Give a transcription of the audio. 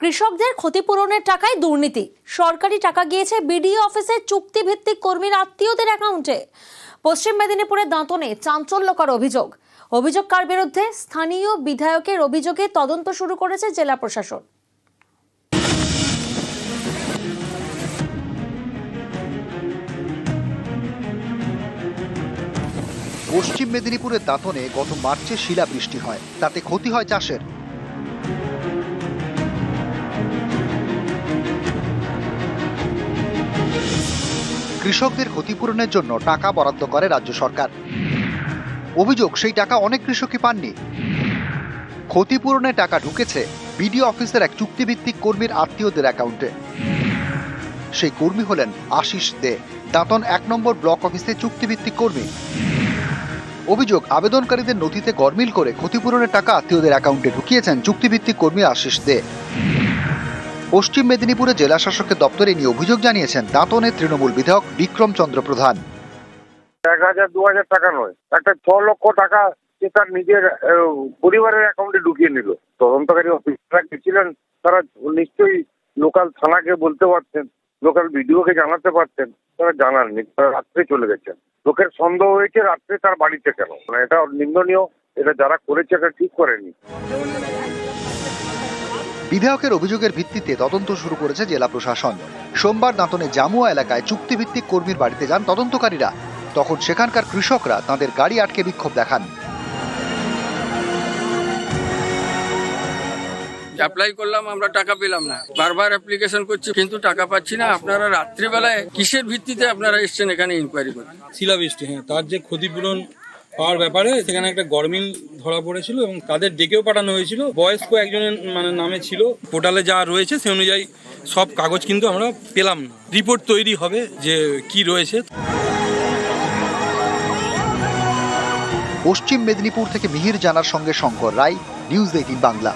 কৃষকদের ক্ষতিপূরণের টাকায় দুর্নীতি। সরকারি টাকা গিয়েছে বিডিও অফিসের চুক্তিভিত্তিক কর্মীর আত্মীয়দের অ্যাকাউন্টে। পশ্চিম মেদিনীপুরের দাঁতনে চাঞ্চল্যকর অভিযোগ। অভিযোগ কার বিরুদ্ধে? স্থানীয় বিধায়কের অভিযোগে তদন্ত শুরু করেছে জেলা প্রশাসন। পশ্চিম মেদিনীপুরের দাঁতনে গত মার্চে শিলা বৃষ্টি হয়। তাতে ক্ষতি হয় চাষের। কৃষকদের ক্ষতিপূরণের জন্য টাকা বরাদ্দ করে রাজ্য সরকার। অভিযোগ, সেই টাকা অনেক কৃষকই পাননি। ক্ষতিপূরণের টাকা ঢুকেছে বিডিও অফিসের এক চুক্তিভিত্তিক কর্মীর আত্মীয়দের অ্যাকাউন্টে। সেই কর্মী হলেন আশিস দে, দাঁতন এক নম্বর ব্লক অফিসে চুক্তিভিত্তিক কর্মী। অভিযোগ, আবেদনকারীদের নথিতে গরমিল করে ক্ষতিপূরণের টাকা আত্মীয়দের অ্যাকাউন্টে ঢুকিয়েছেন চুক্তিভিত্তিক কর্মী আশিস দে। পশ্চিম মেদিনীপুরে জেলা শাসকের দপ্তরে নিয়ে অভিযোগ জানিয়েছেন দাঁতনের তৃণমূল বিধায়ক বিক্রম চন্দ্র প্রধান। এক হাজার, দু হাজার টাকা নয়। একটা ছ লক্ষ টাকা সে তার নিজের পরিবারের অ্যাকাউন্টে ঢুকিয়ে নিল। তদন্তকারী অফিসাররা গেছিলেন, তারা নিশ্চয়ই লোকাল থানাকে বলতে পারতেন লোকাল ভিডিওকে জানাতে পারতেন তারা জানাননি, তারা রাত্রে চলে গেছেন। লোকের সন্দেহ হয়েছে রাত্রে তার বাড়িতে কেন? মানে এটা নিন্দনীয়, এটা যারা করেছে এটা ঠিক করেনি। বিধায়কের অভিযোগের ভিত্তিতে তদন্ত শুরু করেছে জেলা প্রশাসন। সোমবার দাঁতনে জামুয়া এলাকায় চুক্তিভিত্তিক কর্মীর বাড়িতে যান তদন্তকারীরা। তখন সেখানকার কৃষকরা তাদের গাড়ি আটকে বিক্ষোভ দেখান। অ্যাপ্লাই করলাম আমরা টাকা পেলাম না। বারবার অ্যাপ্লিকেশন করছি কিন্তু টাকা পাচ্ছি না। আপনারা রাত্রিবেলায় কিসের ভিত্তিতে আপনারা এসছেন এখানে ইনকোয়ারি করতে? শিলাবৃষ্টি হ্যাঁ তার যে ক্ষতিপূরণ পাওয়ার ব্যাপারে সেখানে একটা গরমিল ধরা পড়েছিল এবং তাদের ডেকেও পাঠানো হয়েছিল। বয়স্ক একজনের মানে নামে ছিল। পোর্টালে যা রয়েছে সে অনুযায়ী সব কাগজ কিন্তু আমরা পেলাম না। রিপোর্ট তৈরি হবে যে কি রয়েছে। পশ্চিম মেদিনীপুর থেকে মিহির জানার সঙ্গে শঙ্কর রায় নিউজ এইটিন বাংলা।